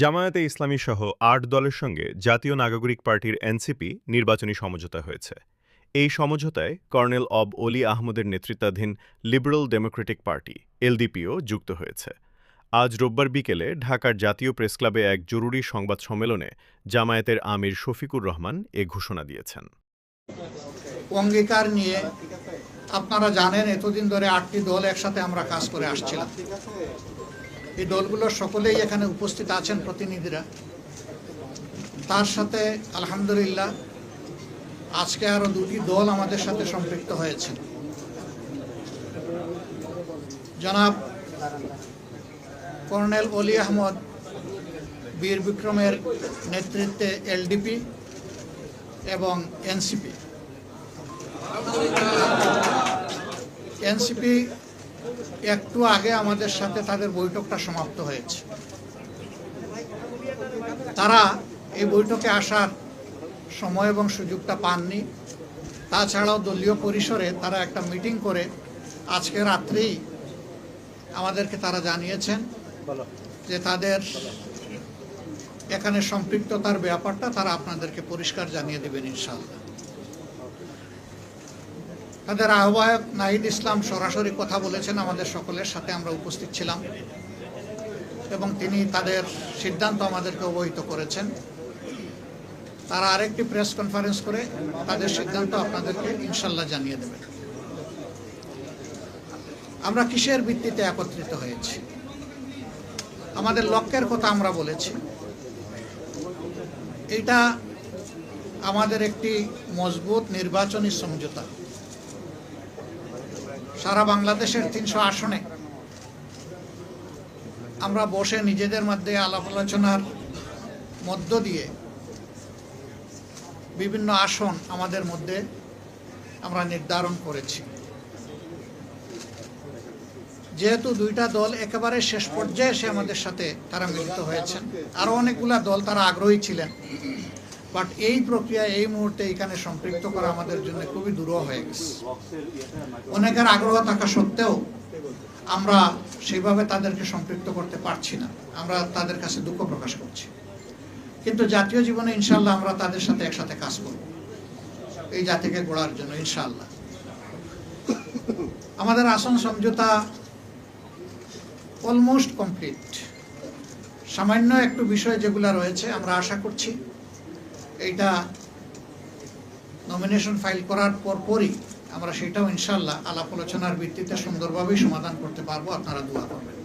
জামায়াতে ইসলামী সহ আট দলের সঙ্গে জাতীয় নাগরিক পার্টির এনসিপি নির্বাচনী সমঝোতা হয়েছে। এই সমঝোতায় কর্নেল অব অলি আহমদের নেতৃত্বাধীন লিবারেল ডেমোক্রেটিক পার্টি, এলডিপিও, যুক্ত হয়েছে। আজ রোববার বিকেলে ঢাকার জাতীয় প্রেসক্লাবে এক জরুরি সংবাদ সম্মেলনে জামায়াতের আমির শফিকুর রহমান এ ঘোষণা দিয়েছেন। অঙ্গীকার নিয়ে আপনারা জানেন, এতদিন ধরে আটটি দল একসাথে আমরা কাজ করে আসছিলাম। এই দলগুলোর সকলেই এখানে উপস্থিত আছেন প্রতিনিধিরা। তার সাথে আলহামদুলিল্লাহ আজকে আরও দুটি দল আমাদের সাথে সম্পৃক্ত হয়েছে। জনাব কর্নেল অলি আহমদ বীর বিক্রমের নেতৃত্বে এলডিপি এবং এনসিপি। এনসিপি একটু আগে আমাদের সাথে তাদের বৈঠকটা সমাপ্ত হয়েছে। তারা এই বৈঠকে আসার সময় এবং সুযোগটা পাননি। তাছাড়াও দলীয় পরিসরে তারা একটা মিটিং করে আজকে রাত্রেই আমাদেরকে তারা জানিয়েছেন যে তাদের এখানে সম্পৃক্ততার ব্যাপারটা তারা আপনাদেরকে পরিষ্কার জানিয়ে দেবেন ইনশাআল্লাহ। তাদের আহ্বায়ক নাহিদ ইসলাম সরাসরি কথা বলেছেন, আমাদের সকলের সাথে আমরা উপস্থিত ছিলাম। এবং তিনি তাদের সিদ্ধান্ত আমাদেরকে অবহিত করেছেন। তারা আরেকটি প্রেস কনফারেন্স করে তাদের সিদ্ধান্ত আপনাদেরকে ইনশাল্লাহ জানিয়ে দেবেন। আমরা কিসের ভিত্তিতে একত্রিত হয়েছি? আমাদের লক্ষ্যের কথা আমরা বলেছি। এটা আমাদের একটি মজবুত নির্বাচনী সমঝোতা। সারা বাংলাদেশের তিনশো আসনে। আমরা বসে নিজেদের মধ্যে আলাপ আলোচনার মধ্য দিয়ে বিভিন্ন আসন আমাদের মধ্যে আমরা নির্ধারণ করেছি। যেহেতু দুইটা দল একেবারে শেষ পর্যায়ে এসে আমাদের সাথে তারা মিলিত হয়েছেন আরও অনেকগুলা দল তারা আগ্রহী ছিলেন। বাট এই প্রক্রিয়া এই মুহূর্তে এখানে সম্পৃক্ত করা আমাদের জন্য খুবই দূর হয়ে গেছে। অনেকের আগ্রহ থাকা সত্ত্বেও আমরা সেইভাবে তাদেরকে সম্পৃক্ত করতে পারছি না। আমরা তাদের কাছে দুঃখ প্রকাশ করছি। কিন্তু জাতীয় জীবনে ইনশাল্লাহ আমরা তাদের সাথে একসাথে কাজ করব। এই জাতিকে গোড়ার জন্য ইনশাল্লাহ আমাদের আসন সমঝোতা অলমোস্ট কমপ্লিট সামান্য একটু বিষয় যেগুলো রয়েছে আমরা আশা করছি এইটা নমিনেশন ফাইল করার পর পরই আমরা সেটাও ইনশাল্লাহ আলাপ আলোচনার ভিত্তিতে সুন্দরভাবেই সমাধান করতে পারব। আপনারা দোয়া করবেন।